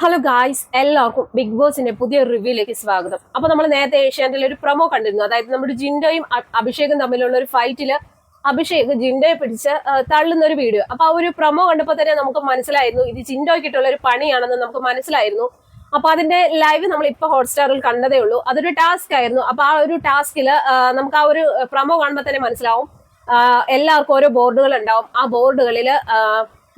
Hello guys എല്ലാവർക്കും big ബോസിന്റെ പുതിയ റിവ്യൂയിലേക്ക് സ്വാഗതം. അപ്പൊ നമ്മൾ നേരത്തെ ഏഷ്യാനിൽ ഒരു പ്രൊമോ കണ്ടിരുന്നു. അതായത് നമ്മുടെ ജിൻഡോയും അഭിഷേകും തമ്മിലുള്ള ഒരു ഫൈറ്റിൽ അഭിഷേക് ജിൻഡോയെ പിടിച്ച് തള്ളുന്ന ഒരു വീഡിയോ അപ്പൊ ആ ഒരു പ്രൊമോ കണ്ടപ്പോൾ തന്നെ നമുക്ക് മനസ്സിലായിരുന്നു ഇത് ജിൻഡോയ്ക്കിട്ടുള്ള ഒരു പണിയാണെന്ന് നമുക്ക് മനസ്സിലായിരുന്നു. അപ്പൊ അതിന്റെ ലൈവ് നമ്മൾ ഇപ്പൊ ഹോട്ട്സ്റ്റാറിൽ കണ്ടതേ ഉള്ളൂ. അതൊരു ടാസ്ക് ആയിരുന്നു. അപ്പൊ ആ ഒരു ടാസ്കിൽ നമുക്ക് ആ ഒരു പ്രൊമോ കാണുമ്പോൾ തന്നെ മനസ്സിലാവും. എല്ലാവർക്കും ഓരോ ബോർഡുകൾ ഉണ്ടാവും. ആ ബോർഡുകളിൽ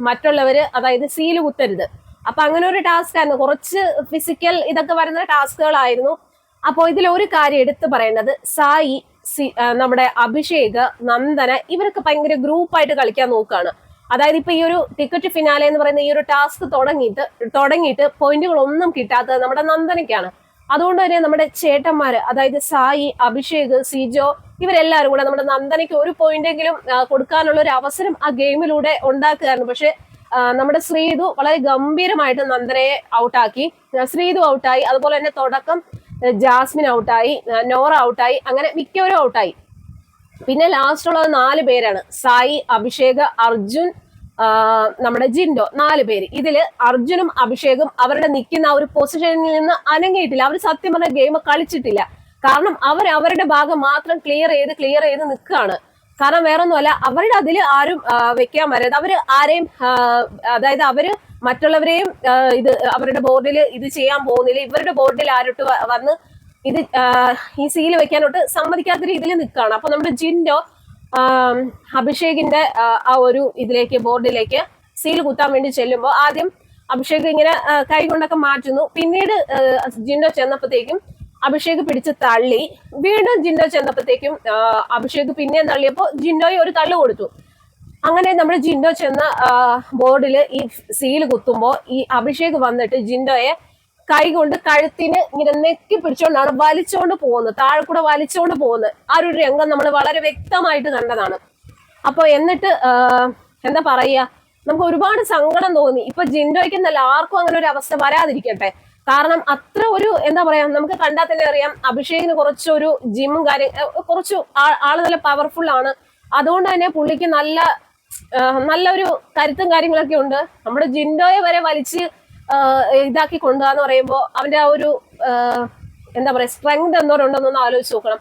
മറ്റുള്ളവര് അതായത് സീൽ കുത്തരുത്. അപ്പൊ അങ്ങനെ ഒരു ടാസ്ക് ആയിരുന്നു. കുറച്ച് ഫിസിക്കൽ ഇതൊക്കെ വരുന്ന ടാസ്കുകളായിരുന്നു. അപ്പോൾ ഇതിൽ ഒരു കാര്യം എടുത്തു പറയേണ്ടത് സായി സി- നമ്മുടെ അഭിഷേക് നന്ദന ഇവരൊക്കെ ഭയങ്കര ഗ്രൂപ്പായിട്ട് കളിക്കാൻ നോക്കുകയാണ്. അതായത് ഇപ്പൊ ഈ ഒരു ടിക്കറ്റ് ഫിനാലെ എന്ന് പറയുന്ന ഈ ഒരു ടാസ്ക് തുടങ്ങിയിട്ട് തുടങ്ങിയിട്ട് പോയിന്റുകൾ ഒന്നും കിട്ടാത്തത് നമ്മുടെ നന്ദനയ്ക്കാണ്. അതുകൊണ്ട് തന്നെ നമ്മുടെ ചേട്ടന്മാര് അതായത് സായി അഭിഷേക് സിജോ ഇവരെല്ലാവരും കൂടെ നമ്മുടെ നന്ദനയ്ക്ക് ഒരു പോയിന്റെങ്കിലും കൊടുക്കാനുള്ള ഒരു അവസരം ആ ഗെയിമിലൂടെ ഉണ്ടാക്കുകയായിരുന്നു. പക്ഷെ നമ്മുടെ ശ്രീതു വളരെ ഗംഭീരമായിട്ട് നന്ദനയെ ഔട്ടാക്കി. ശ്രീതു ഔട്ടായി. അതുപോലെ തന്നെ തുടക്കം ജാസ്മിൻ ഔട്ടായി. നോറ ഔട്ടായി. അങ്ങനെ മിക്കവരും ഔട്ടായി. പിന്നെ ലാസ്റ്റ് ഉള്ളത് നാല് പേരാണ്. സായി അഭിഷേക് അർജുൻ നമ്മുടെ ജിൻഡോ നാല് പേര്. ഇതിൽ അർജുനും അഭിഷേകും അവരുടെ നിൽക്കുന്ന ആ ഒരു പൊസിഷനിൽ നിന്ന് അനങ്ങിയിട്ടില്ല. അവർ സത്യം പറഞ്ഞ ഗെയിം കളിച്ചിട്ടില്ല. കാരണം അവർ അവരുടെ ഭാഗം മാത്രം ക്ലിയർ ചെയ്ത് ക്ലിയർ ചെയ്ത് നിൽക്കുകയാണ്. കാരണം വേറൊന്നുമല്ല അവരുടെ അതിൽ ആരും വെക്കാൻ വരരുത്. അവർ ആരെയും അതായത് അവർ മറ്റുള്ളവരെയും ഇത് അവരുടെ ബോർഡിൽ ഇത് ചെയ്യാൻ പോകുന്നില്ല. ഇവരുടെ ബോർഡിൽ ആരോട്ട് വന്ന് ഇത് ഈ സീൽ വെക്കാനോട്ട് സമ്മതിക്കാത്ത രീതിയിൽ നിൽക്കുകയാണ്. അപ്പൊ നമ്മുടെ ജിൻഡോ അഭിഷേകിന്റെ ആ, ഒരു ഇതിലേക്ക് ബോർഡിലേക്ക് സീൽ കുത്താൻ വേണ്ടി ചെല്ലുമ്പോൾ ആദ്യം അഭിഷേക് ഇങ്ങനെ കൈകൊണ്ടൊക്കെ മാറ്റുന്നു. പിന്നീട് ജിൻഡോ ചെന്നപ്പോഴത്തേക്കും അഭിഷേക് പിടിച്ച് തള്ളി. വീണ്ടും ജിൻഡോ ചെന്നപ്പോഴത്തേക്കും അഭിഷേക് പിന്നെയും തള്ളിയപ്പോൾ ജിൻഡോയെ ഒരു തള്ളു കൊടുത്തു. അങ്ങനെ നമ്മുടെ ജിൻഡോ ചെന്ന ബോർഡിൽ ഈ സീൽ കുത്തുമ്പോൾ ഈ അഭിഷേക് വന്നിട്ട് ജിൻഡോയെ കൈ കൊണ്ട് കഴുത്തിന് ഇങ്ങനെ നെക്കി പിടിച്ചുകൊണ്ടാണ് വലിച്ചുകൊണ്ട് പോകുന്നത് താഴെ കൂടെ വലിച്ചുകൊണ്ട് പോകുന്നത്. ആ ഒരു രംഗം നമ്മൾ വളരെ വ്യക്തമായിട്ട് കണ്ടതാണ്. അപ്പോൾ എന്നിട്ട് എന്താ പറയുക നമുക്ക് ഒരുപാട് സങ്കടം തോന്നി. ഇപ്പൊ ജിൻഡോയ്ക്ക് എന്നല്ല ആർക്കും അങ്ങനെ ഒരു അവസ്ഥ വരാതിരിക്കട്ടെ. കാരണം അത്ര ഒരു എന്താ പറയാ നമുക്ക് കണ്ടാൽ തന്നെ അറിയാം അഭിഷേകിന് കുറച്ചൊരു ജിമ്മും കാര്യം കുറച്ചു കുറച്ച് ആ- ആൾ നല്ല പവർഫുൾ ആണ്. അതുകൊണ്ട് തന്നെ പുള്ളിക്ക് നല്ല നല്ലൊരു കരുത്തും കാര്യങ്ങളൊക്കെ ഉണ്ട്. നമ്മുടെ ജിൻഡോയെ വരെ വലിച്ച് ഇതാക്കി കൊണ്ടുപോകാന്ന് പറയുമ്പോൾ അവന്റെ ആ ഒരു എന്താ പറയാ സ്ട്രെങ്ത് എന്തോരം ഉണ്ടെന്നൊന്ന് ആലോചിച്ച് നോക്കണം.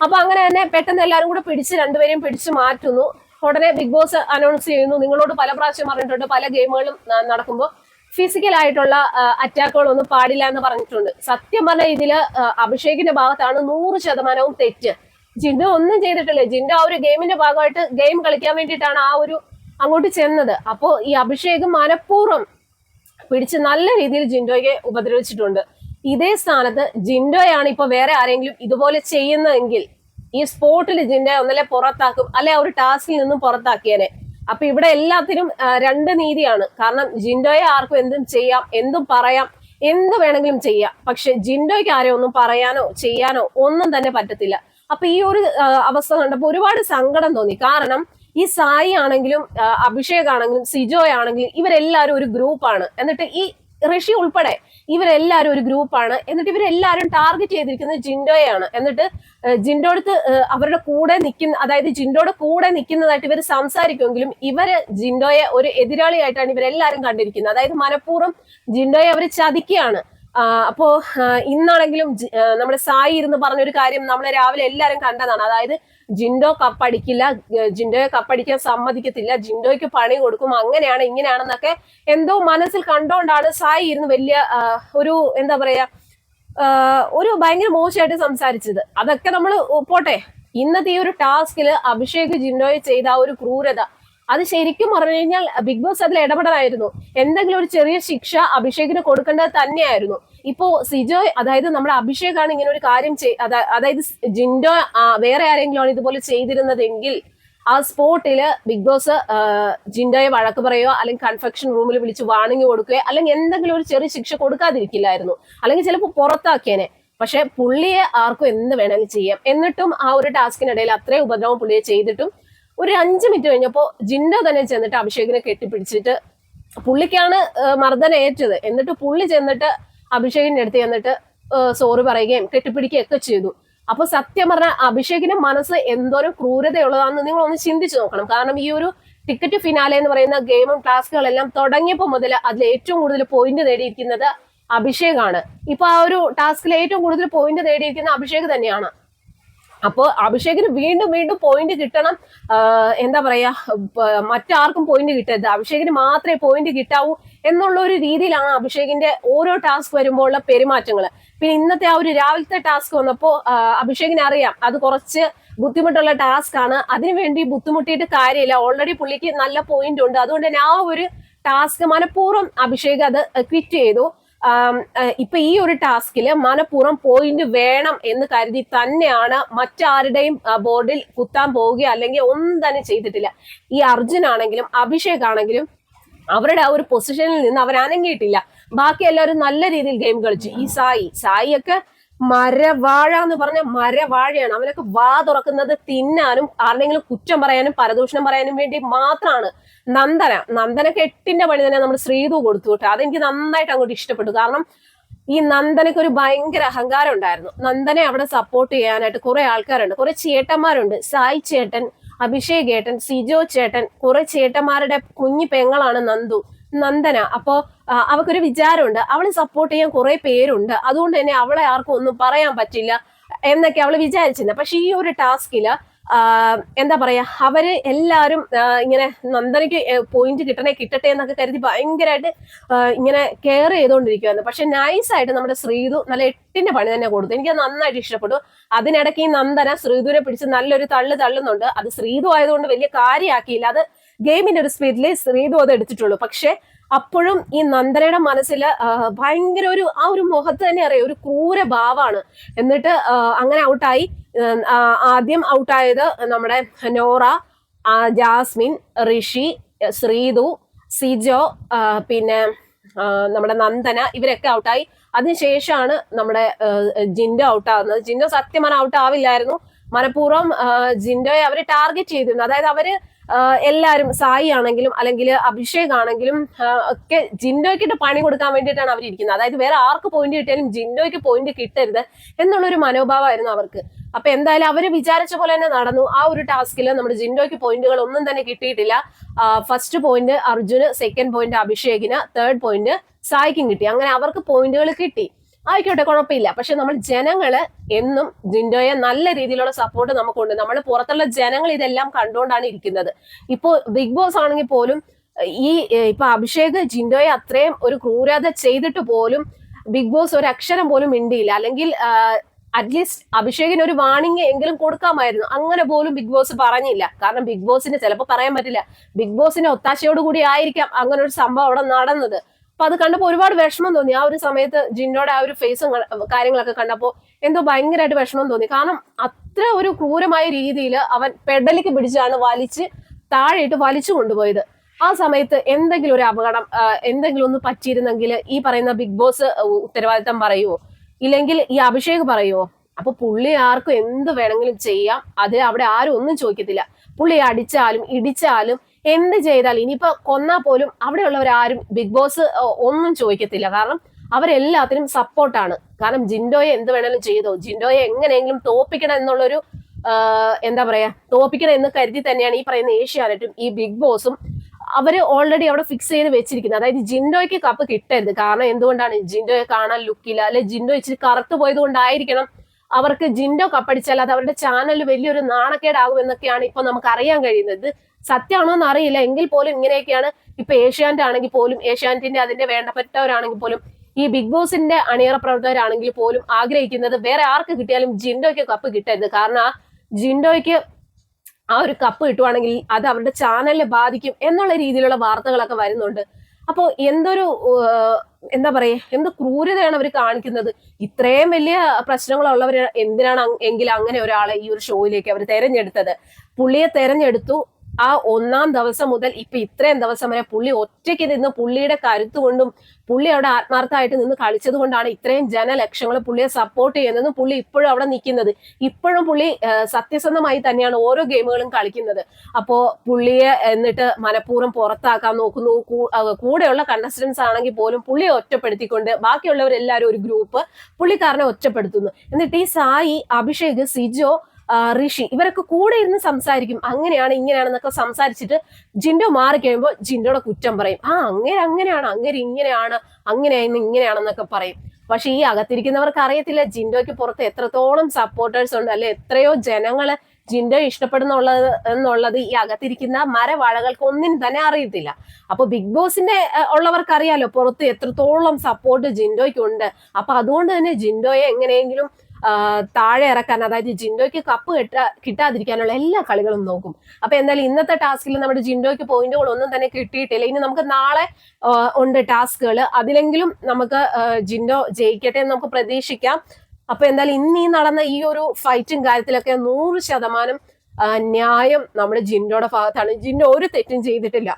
അപ്പൊ അങ്ങനെ തന്നെ പെട്ടെന്ന് എല്ലാവരും കൂടെ പിടിച്ച് രണ്ടുപേരെയും പിടിച്ച് മാറ്റുന്നു. ഉടനെ ബിഗ് ബോസ് അനൗൺസ് ചെയ്യുന്നു. നിങ്ങളോട് പല പ്രാവശ്യം പറഞ്ഞിട്ടുണ്ട് പല ഗെയിമുകളും നടക്കുമ്പോൾ ഫിസിക്കൽ ആയിട്ടുള്ള അറ്റാക്കുകളൊന്നും പാടില്ല എന്ന് പറഞ്ഞിട്ടുണ്ട്. സത്യം പറഞ്ഞ ഇതിൽ അഭിഷേകിന്റെ ഭാഗത്താണ് നൂറ് ശതമാനവും തെറ്റ്. ജിൻഡ ഒന്നും ചെയ്തിട്ടില്ല. ജിൻഡ ആ ഒരു ഗെയിമിന്റെ ഭാഗമായിട്ട് ഗെയിം കളിക്കാൻ വേണ്ടിയിട്ടാണ് ആ ഒരു അങ്ങോട്ട് ചെന്നത്. അപ്പോൾ ഈ അഭിഷേക് മനഃപൂർവം പിടിച്ച് നല്ല രീതിയിൽ ജിൻഡോയെ ഉപദ്രവിച്ചിട്ടുണ്ട്. ഇതേ സ്ഥാനത്ത് ജിൻഡോയാണ് ഇപ്പൊ വേറെ ആരെങ്കിലും ഇതുപോലെ ചെയ്യുന്നതെങ്കിൽ ഈ സ്പോട്ടിൽ ജിൻഡോയെ ഒന്നല്ലേ പുറത്താക്കും? അല്ലെ ആ ഒരു ടാസ്കിൽ നിന്നും പുറത്താക്കിയേനെ? അപ്പൊ ഇവിടെ എല്ലാത്തിനും രണ്ട് നീതിയാണ്. കാരണം ജിൻഡോയെ ആർക്കും എന്തും ചെയ്യാം എന്തും പറയാം എന്ത് വേണമെങ്കിലും ചെയ്യാം. പക്ഷെ ജിൻഡോയ്ക്ക് ആരെയും ഒന്നും പറയാനോ ചെയ്യാനോ ഒന്നും തന്നെ പറ്റത്തില്ല. അപ്പൊ ഈ ഒരു അവസ്ഥ കണ്ടപ്പോൾ ഒരുപാട് സങ്കടം തോന്നി. കാരണം ഈ സായി ആണെങ്കിലും അഭിഷേക് ആണെങ്കിലും സിജോ ആണെങ്കിലും ഇവരെല്ലാവരും ഒരു ഗ്രൂപ്പാണ്. എന്നിട്ട് ഈ ഋഷി ഉൾപ്പെടെ ഇവരെല്ലാവരും ഒരു ഗ്രൂപ്പാണ്. എന്നിട്ട് ഇവരെല്ലാവരും ടാർഗറ്റ് ചെയ്തിരിക്കുന്നത് ജിൻഡോയാണ് എന്നിട്ട് ജിൻഡോടുത്ത് അവരുടെ കൂടെ നിൽക്കുന്ന അതായത് ജിൻഡോയുടെ കൂടെ നിൽക്കുന്നതായിട്ട് ഇവർ സംസാരിക്കുമെങ്കിലും ഇവർ ജിൻഡോയെ ഒരു എതിരാളിയായിട്ടാണ് ഇവരെല്ലാവരും കണ്ടിരിക്കുന്നത്. അതായത് മനഃപൂർവം ജിൻഡോയെ അവർ ചതിക്കുകയാണ്. അപ്പോ ഇന്നാണെങ്കിലും നമ്മുടെ സായി ഇരുന്ന് പറഞ്ഞൊരു കാര്യം നമ്മളെ രാവിലെ എല്ലാവരും കണ്ടതാണ്. അതായത് ജിൻഡോ കപ്പടിക്കില്ല ജിൻഡോയെ കപ്പടിക്കാൻ സമ്മതിക്കത്തില്ല ജിൻഡോയ്ക്ക് പണി കൊടുക്കും അങ്ങനെയാണ് ഇങ്ങനെയാണെന്നൊക്കെ എന്തോ മനസ്സിൽ കണ്ടോണ്ടാണ് സായി ഇരുന്ന് വലിയ ഒരു എന്താ പറയാ ഒരു ഭയങ്കര മോശമായിട്ട് സംസാരിച്ചത്. അതൊക്കെ നമ്മൾ പോട്ടെ. ഇന്നത്തെ ഈ ഒരു ടാസ്കിൽ അഭിഷേക് ജിൻഡോയെ ചെയ്ത ആ ഒരു ക്രൂരത അത് ശരിക്കും പറഞ്ഞു കഴിഞ്ഞാൽ ബിഗ് ബോസ് അതിൽ ഇടപെടലായിരുന്നു. എന്തെങ്കിലും ഒരു ചെറിയ ശിക്ഷ അഭിഷേകിന് കൊടുക്കേണ്ടത് തന്നെയായിരുന്നു. ഇപ്പോ സിജോ അതായത് നമ്മുടെ അഭിഷേകാണ് ഇങ്ങനെ ഒരു കാര്യം അതായത് ജിൻഡോ വേറെ ആരെങ്കിലും ആണ് ഇതുപോലെ ചെയ്തിരുന്നതെങ്കിൽ ആ സ്പോട്ടിൽ ബിഗ് ബോസ് ജിൻഡോയെ വഴക്ക് പറയോ അല്ലെങ്കിൽ കൺഫെക്ഷൻ റൂമിൽ വിളിച്ച് വാണിംഗ് കൊടുക്കുകയോ അല്ലെങ്കിൽ എന്തെങ്കിലും ഒരു ചെറിയ ശിക്ഷ കൊടുക്കാതിരിക്കില്ലായിരുന്നു. അല്ലെങ്കിൽ ചിലപ്പോൾ പുറത്താക്കിയേനെ. പക്ഷെ പുള്ളിയെ ആർക്കും എന്ത് വേണമെങ്കിലും ചെയ്യാം. എന്നിട്ടും ആ ഒരു ടാസ്കിനിടയിൽ അത്രയും ഉപദ്രവം പുള്ളിയെ ചെയ്തിട്ടും ഒരു അഞ്ച് മിനിറ്റ് കഴിഞ്ഞപ്പോൾ ജിൻഡോ തന്നെ ചെന്നിട്ട് അഭിഷേകിനെ കെട്ടിപ്പിടിച്ചിട്ട് പുള്ളിക്കാണ് മർദ്ദന മർദ്ദനം ഏറ്റത്. എന്നിട്ട് പുള്ളി ചെന്നിട്ട് അഭിഷേകിന്റെ അടുത്ത് ചെന്നിട്ട് സോറി പറയുകയും കെട്ടിപ്പിടിക്കുകയും ഒക്കെ ചെയ്തു. അപ്പൊ സത്യം പറഞ്ഞ അഭിഷേകിന്റെ മനസ്സ് എന്തോരം ക്രൂരതയുള്ളതാണെന്ന് നിങ്ങൾ ഒന്ന് ചിന്തിച്ചു നോക്കണം. കാരണം ഈ ഒരു ടിക്കറ്റ് ഫിനാലെ എന്ന് പറയുന്ന ഗെയിമും ടാസ്കുകളെല്ലാം തുടങ്ങിയപ്പോൾ മുതൽ അതിൽ ഏറ്റവും കൂടുതൽ പോയിന്റ് നേടിയിരിക്കുന്നത് അഭിഷേകാണ്. ഇപ്പൊ ആ ഒരു ടാസ്കിൽ ഏറ്റവും കൂടുതൽ പോയിന്റ് നേടിയിരിക്കുന്ന അഭിഷേക് തന്നെയാണ്. അപ്പോൾ അഭിഷേകിന് വീണ്ടും വീണ്ടും പോയിന്റ് കിട്ടണം. എന്താ പറയാ മറ്റാർക്കും പോയിന്റ് കിട്ടരുത്. അഭിഷേകിന് മാത്രമേ പോയിന്റ് കിട്ടാവൂ എന്നുള്ള ഒരു രീതിയിലാണ് അഭിഷേകിന്റെ ഓരോ ടാസ്ക് വരുമ്പോഴുള്ള പെരുമാറ്റങ്ങൾ പിന്നെ ഇന്നത്തെ ആ ഒരു രാവിലത്തെ ടാസ്ക് വന്നപ്പോൾ അഭിഷേകിന് അറിയാം അത് കുറച്ച് ബുദ്ധിമുട്ടുള്ള ടാസ്ക് ആണ്. അതിനുവേണ്ടി ബുദ്ധിമുട്ടിയിട്ട് കാര്യമില്ല. ഓൾറെഡി പുള്ളിക്ക് നല്ല പോയിന്റ് ഉണ്ട്. അതുകൊണ്ട് തന്നെ ആ ഒരു ടാസ്ക് മനഃപൂർവം അഭിഷേക് അത് ക്വിറ്റ് ചെയ്തു. ഇപ്പൊ ഈ ഒരു ടാസ്കിൽ മനഃപൂർവം പോയിന്റ് വേണം എന്ന് കരുതി തന്നെയാണ് മറ്റാരുടെയും ബോർഡിൽ കുത്താൻ പോവുകയോ അല്ലെങ്കിൽ ഒന്നും തന്നെ ചെയ്തിട്ടില്ല. ഈ അർജുൻ ആണെങ്കിലും അഭിഷേക് ആണെങ്കിലും അവരുടെ ആ ഒരു പൊസിഷനിൽ നിന്ന് അവർ അനങ്ങിയിട്ടില്ല ബാക്കി എല്ലാവരും നല്ല രീതിയിൽ ഗെയിം കളിച്ചു. ഈ സായി സായി ഒക്കെ മരവാഴ എന്ന് പറഞ്ഞ മരവാഴയാണ്. അവനൊക്കെ വാ തുറക്കുന്നത് തിന്നാനും ആരുടെങ്കിലും കുറ്റം പറയാനും പരദൂഷണം പറയാനും വേണ്ടി മാത്രമാണ് നന്ദന. നന്ദന കെട്ടിന്റെ പണി തന്നെ നമ്മൾ ശ്രീതു കൊടുത്തു കേട്ടോ. അതെനിക്ക് നന്നായിട്ട് അങ്ങോട്ട് ഇഷ്ടപ്പെട്ടു. കാരണം ഈ നന്ദനക്ക് ഒരു ഭയങ്കര അഹങ്കാരം ഉണ്ടായിരുന്നു. നന്ദനെ അവിടെ സപ്പോർട്ട് ചെയ്യാനായിട്ട് കുറെ ആൾക്കാരുണ്ട്. കുറെ ചേട്ടന്മാരുണ്ട്. സായി ചേട്ടൻ അഭിഷേക് ഏട്ടൻ സിജോ ചേട്ടൻ കുറെ ചേട്ടന്മാരുടെ കുഞ്ഞു പെങ്ങളാണ് നന്ദു. നന്ദന. അപ്പോ അവക്കൊരു വിചാരമുണ്ട്. അവളെ സപ്പോർട്ട് ചെയ്യാൻ കുറെ പേരുണ്ട്. അതുകൊണ്ട് തന്നെ അവളെ ആർക്കും ഒന്നും പറയാൻ പറ്റില്ല എന്നൊക്കെ അവൾ വിചാരിച്ചിരുന്നു. പക്ഷെ ഈ ഒരു ടാസ്കിൽ എന്താ പറയാ അവർ എല്ലാരും ഇങ്ങനെ നന്ദനയ്ക്ക് പോയിന്റ് കിട്ടണേ കിട്ടട്ടെ എന്നൊക്കെ കരുതി ഭയങ്കരമായിട്ട് ഇങ്ങനെ കെയർ ചെയ്തുകൊണ്ടിരിക്കുവായിരുന്നു. പക്ഷെ നൈസായിട്ട് നമ്മുടെ ശ്രീതു നല്ല എട്ടിന്റെ പണി തന്നെ കൊടുത്തു. എനിക്ക് നന്നായിട്ട് ഇഷ്ടപ്പെട്ടു. അതിനിടയ്ക്ക് ഈ നന്ദന ശ്രീതുവിനെ പിടിച്ച് നല്ലൊരു തള്ളു തള്ളുന്നുണ്ട്. അത് ശ്രീതു ആയതുകൊണ്ട് വലിയ കാര്യമാക്കിയില്ല അത് ഗെയിമിന്റെ ഒരു സ്പീഡിൽ ശ്രീതു അത് എടുത്തിട്ടുള്ളൂ. പക്ഷെ അപ്പോഴും ഈ നന്ദനയുടെ മനസ്സിൽ ഭയങ്കര ഒരു ആ ഒരു മുഖത്ത് തന്നെ അറിയാം ഒരു ക്രൂര ഭാവാണ്. എന്നിട്ട് അങ്ങനെ ഔട്ടായി. ആദ്യം ഔട്ടായത് നമ്മുടെ നോറ ജാസ്മിൻ ഋഷി ശ്രീതു സിജോ പിന്നെ നമ്മുടെ നന്ദന ഇവരൊക്കെ ഔട്ടായി. അതിനുശേഷമാണ് നമ്മുടെ ജിൻഡോ ഔട്ടാവുന്നത്. ജിൻഡോ സത്യമാണ് ഔട്ട് ആവില്ലായിരുന്നു മനഃപൂർവം ജിൻഡോയെ അവർ ടാർഗറ്റ് ചെയ്തിരുന്നു. അതായത് അവർ എല്ലാരും സായി ആണെങ്കിലും അല്ലെങ്കിൽ അഭിഷേക് ആണെങ്കിലും ഒക്കെ ജിൻഡോയ്ക്കിട്ട് പണി കൊടുക്കാൻ വേണ്ടിയിട്ടാണ് അവർ ഇരിക്കുന്നത്. അതായത് വേറെ ആർക്ക് പോയിന്റ് കിട്ടിയാലും ജിൻഡോയ്ക്ക് പോയിന്റ് കിട്ടരുത് എന്നുള്ളൊരു മനോഭാവമായിരുന്നു അവർക്ക്. അപ്പൊ എന്തായാലും അവർ വിചാരിച്ച പോലെ തന്നെ നടന്നു. ആ ഒരു ടാസ്കിൽ നമ്മുടെ ജിൻഡോയ്ക്ക് പോയിന്റുകൾ ഒന്നും തന്നെ കിട്ടിയിട്ടില്ല. ഫസ്റ്റ് പോയിന്റ് അർജുന് സെക്കൻഡ് പോയിന്റ് അഭിഷേകിന് തേർഡ് പോയിന്റ് സായിക്കും കിട്ടി. അങ്ങനെ അവർക്ക് പോയിന്റുകൾ കിട്ടി. ആയിക്കോട്ടെ കുഴപ്പമില്ല. പക്ഷെ നമ്മൾ ജനങ്ങൾ എന്നും ജിൻഡോയെ നല്ല രീതിയിലുള്ള സപ്പോർട്ട് നമുക്കുണ്ട്. നമ്മൾ പുറത്തുള്ള ജനങ്ങൾ ഇതെല്ലാം കണ്ടുകൊണ്ടാണ് ഇരിക്കുന്നത്. ഇപ്പോൾ ബിഗ് ബോസ് ആണെങ്കിൽ പോലും ഈ ഇപ്പൊ അഭിഷേക് ജിൻഡോയെ അത്രയും ഒരു ക്രൂരത ചെയ്തിട്ട് പോലും ബിഗ് ബോസ് ഒരു അക്ഷരം പോലും മിണ്ടിയില്ല. അല്ലെങ്കിൽ അറ്റ്ലീസ്റ്റ് അഭിഷേകിന് ഒരു വാണിംഗ് എങ്കിലും കൊടുക്കാമായിരുന്നു. അങ്ങനെ പോലും ബിഗ് ബോസ് പറഞ്ഞില്ല. കാരണം ബിഗ് ബോസിന് ചിലപ്പോൾ പറയാൻ പറ്റില്ല. ബിഗ് ബോസിന്റെ ഒത്താശയോടുകൂടി ആയിരിക്കാം അങ്ങനെ ഒരു സംഭവം അവിടെ നടന്നത്. അപ്പൊ അത് കണ്ടപ്പോൾ ഒരുപാട് വിഷമം തോന്നി. ആ ഒരു സമയത്ത് ജിന്നോടെ ആ ഒരു ഫേസും കാര്യങ്ങളൊക്കെ കണ്ടപ്പോൾ എന്തോ ഭയങ്കരമായിട്ട് വിഷമം തോന്നി. കാരണം അത്ര ഒരു ക്രൂരമായ രീതിയിൽ അവൻ പെഡലിക്ക് പിടിച്ചാണ് വലിച്ച് താഴെയിട്ട് വലിച്ചു കൊണ്ടുപോയത്. ആ സമയത്ത് എന്തെങ്കിലും ഒരു അപകടം എന്തെങ്കിലും ഒന്ന് പറ്റിയിരുന്നെങ്കിൽ ഈ പറയുന്ന ബിഗ് ബോസ് ഉത്തരവാദിത്തം പറയുമോ ഇല്ലെങ്കിൽ ഈ അഭിഷേക് പറയുമോ അപ്പൊ പുള്ളി ആർക്കും എന്ത് വേണമെങ്കിലും ചെയ്യാം. അത് അവിടെ ആരും ഒന്നും ചോദിക്കത്തില്ല. പുള്ളി അടിച്ചാലും ഇടിച്ചാലും എന്ത് ചെയ്താൽ ഇനിയിപ്പോ കൊന്നാൽ പോലും അവിടെയുള്ളവരാരും ബിഗ് ബോസ് ഒന്നും ചോദിക്കത്തില്ല. കാരണം അവരെല്ലാത്തിനും സപ്പോർട്ടാണ്. കാരണം ജിൻഡോയെ എന്ത് വേണേലും ചെയ്തോ ജിൻഡോയെ എങ്ങനെയെങ്കിലും തോപ്പിക്കണം എന്നുള്ളൊരു എന്താ പറയാ തോപ്പിക്കണം എന്ന് കരുതി തന്നെയാണ് ഈ പറയുന്ന ഏഷ്യാനെറ്റും ഈ ബിഗ് ബോസും അവർ ഓൾറെഡി അവിടെ ഫിക്സ് ചെയ്ത് വെച്ചിരിക്കുന്നത്. അതായത് ജിൻഡോയ്ക്ക് കപ്പ് കിട്ടരുത്. കാരണം എന്തുകൊണ്ടാണ് ജിൻഡോയെ കാണാൻ ലുക്കില്ല അല്ലെ ജിൻഡോ ഇച്ചിരി കറുത്തു പോയത് കൊണ്ടായിരിക്കണം അവർക്ക് ജിൻഡോ കപ്പടിച്ചാൽ അത് അവരുടെ ചാനൽ വലിയൊരു നാണക്കേടാകും എന്നൊക്കെയാണ് ഇപ്പൊ നമുക്ക് അറിയാൻ കഴിയുന്നത്. സത്യമാണോ എന്ന് അറിയില്ല എങ്കിൽ പോലും ഇങ്ങനെയൊക്കെയാണ് ഇപ്പൊ ഏഷ്യാനെറ്റ് ആണെങ്കിൽ പോലും ഏഷ്യാനെറ്റിന്റെ അതിന്റെ വേണ്ടപ്പെട്ടവരാണെങ്കിൽ പോലും ഈ ബിഗ് ബോസിന്റെ അണിയറ പ്രവർത്തകരാണെങ്കിൽ പോലും ആഗ്രഹിക്കുന്നത് വേറെ ആർക്ക് കിട്ടിയാലും ജിൻഡോയ്ക്ക് കപ്പ് കിട്ടരുത്. കാരണം ആ ജിൻഡോയ്ക്ക് ആ ഒരു കപ്പ് കിട്ടുവാണെങ്കിൽ അത് അവരുടെ ചാനലിനെ ബാധിക്കും എന്നുള്ള രീതിയിലുള്ള വാർത്തകളൊക്കെ വരുന്നുണ്ട്. അപ്പോൾ എന്തൊരു എന്താ പറയാ എന്ത് ക്രൂരതയാണ് അവർ കാണിക്കുന്നത്? ഇത്രയും വലിയ പ്രശ്നങ്ങളുള്ളവർ എന്തിനാണ് എങ്കിൽ അങ്ങനെ ഒരാളെ ഈ ഒരു ഷോയിലേക്ക് അവർ തെരഞ്ഞെടുത്തത്? പുള്ളിയെ തെരഞ്ഞെടുത്തു. ആ ഒന്നാം ദിവസം മുതൽ ഇപ്പൊ ഇത്രയും ദിവസം വരെ പുള്ളി ഒറ്റയ്ക്ക് നിന്ന് പുള്ളിയുടെ കരുത്ത് കൊണ്ടും പുള്ളി അവിടെ ആത്മാർത്ഥമായിട്ട് നിന്ന് കളിച്ചത് കൊണ്ടാണ് ഇത്രയും ജനലക്ഷങ്ങൾ പുള്ളിയെ സപ്പോർട്ട് ചെയ്യുന്നതും പുള്ളി ഇപ്പോഴും അവിടെ നിൽക്കുന്നത്. ഇപ്പോഴും പുള്ളി സത്യസന്ധമായി തന്നെയാണ് ഓരോ ഗെയിമുകളും കളിക്കുന്നത്. അപ്പോ പുള്ളിയെ എന്നിട്ട് മനഃപൂർവം പുറത്താക്കാൻ നോക്കുന്നു. കൂടെയുള്ള കണ്ടസ്റ്റൻസ് ആണെങ്കിൽ പോലും പുള്ളിയെ ഒറ്റപ്പെടുത്തിക്കൊണ്ട് ബാക്കിയുള്ളവരെല്ലാവരും ഒരു ഗ്രൂപ്പ് പുള്ളിക്കാരനെ ഒറ്റപ്പെടുത്തുന്നു. എന്നിട്ട് ഈ സായി അഭിഷേക് സിജോ ഋഷി. ഇവരൊക്കെ കൂടെ ഇരുന്ന് സംസാരിക്കും. അങ്ങനെയാണ് ഇങ്ങനെയാണെന്നൊക്കെ സംസാരിച്ചിട്ട് ജിൻഡോ മാറി കഴിയുമ്പോൾ ജിൻഡോയുടെ കുറ്റം പറയും. ആ അങ്ങനെ അങ്ങനെയാണ് അങ്ങനെ ഇങ്ങനെയാണ് അങ്ങനെയായിരുന്നു ഇങ്ങനെയാണെന്നൊക്കെ പറയും. പക്ഷെ ഈ അകത്തിരിക്കുന്നവർക്ക് അറിയത്തില്ല ജിൻഡോയ്ക്ക് പുറത്ത് എത്രത്തോളം സപ്പോർട്ടേഴ്സ് ഉണ്ട് അല്ലെ എത്രയോ ജനങ്ങൾ ജിൻഡോ ഇഷ്ടപ്പെടുന്നുള്ളത് എന്നുള്ളത് ഈ അകത്തിരിക്കുന്ന മരവാഴകൾക്ക് ഒന്നിനും തന്നെ അറിയത്തില്ല. അപ്പൊ ബിഗ് ബോസിന്റെ ഉള്ളവർക്ക് അറിയാലോ പുറത്ത് എത്രത്തോളം സപ്പോർട്ട് ജിൻഡോയ്ക്ക് ഉണ്ട് അപ്പൊ അതുകൊണ്ട് തന്നെ ജിൻഡോയെ എങ്ങനെയെങ്കിലും താഴെ ഇറക്കാൻ അതായത് ജിൻഡോയ്ക്ക് കപ്പ് കിട്ടാ കിട്ടാതിരിക്കാനുള്ള എല്ലാ കളികളും നോക്കും. അപ്പൊ എന്തായാലും ഇന്നത്തെ ടാസ്കിൽ നമ്മുടെ ജിൻഡോയ്ക്ക് പോയിന്റുകൾ ഒന്നും തന്നെ കിട്ടിയിട്ടില്ല. ഇനി നമുക്ക് നാളെ ഉണ്ട് ടാസ്കുകൾ അതിലെങ്കിലും നമുക്ക് ജിൻഡോ ജയിക്കട്ടെ എന്ന് നമുക്ക് പ്രതീക്ഷിക്കാം. അപ്പൊ എന്തായാലും ഇന്ന് ഈ നടന്ന ഈ ഒരു ഫൈറ്റും കാര്യത്തിലൊക്കെ നൂറ് ശതമാനം ന്യായം നമ്മുടെ ജിൻഡോയുടെ ഭാഗത്താണ്. ജിൻഡോ ഒരു തെറ്റും ചെയ്തിട്ടില്ല.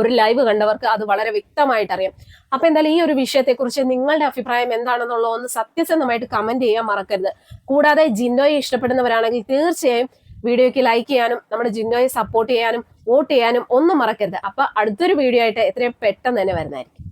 ഒരു ലൈവ് കണ്ടവർക്ക് അത് വളരെ വ്യക്തമായിട്ട് അറിയാം. അപ്പൊ എന്തായാലും ഈ ഒരു വിഷയത്തെക്കുറിച്ച് നിങ്ങളുടെ അഭിപ്രായം എന്താണെന്നുള്ള ഒന്ന് സത്യസന്ധമായിട്ട് കമന്റ് ചെയ്യാൻ മറക്കരുത്. കൂടാതെ ജിന്നോയെ ഇഷ്ടപ്പെടുന്നവരാണെങ്കിൽ തീർച്ചയായും വീഡിയോയ്ക്ക് ലൈക്ക് ചെയ്യാനും നമ്മുടെ ജിന്നോയെ സപ്പോർട്ട് ചെയ്യാനും വോട്ട് ചെയ്യാനും ഒന്നും മറക്കരുത്. അപ്പൊ അടുത്തൊരു വീഡിയോ ആയിട്ട് എത്രയും പെട്ടെന്ന് തന്നെ വരുന്നതായിരിക്കും.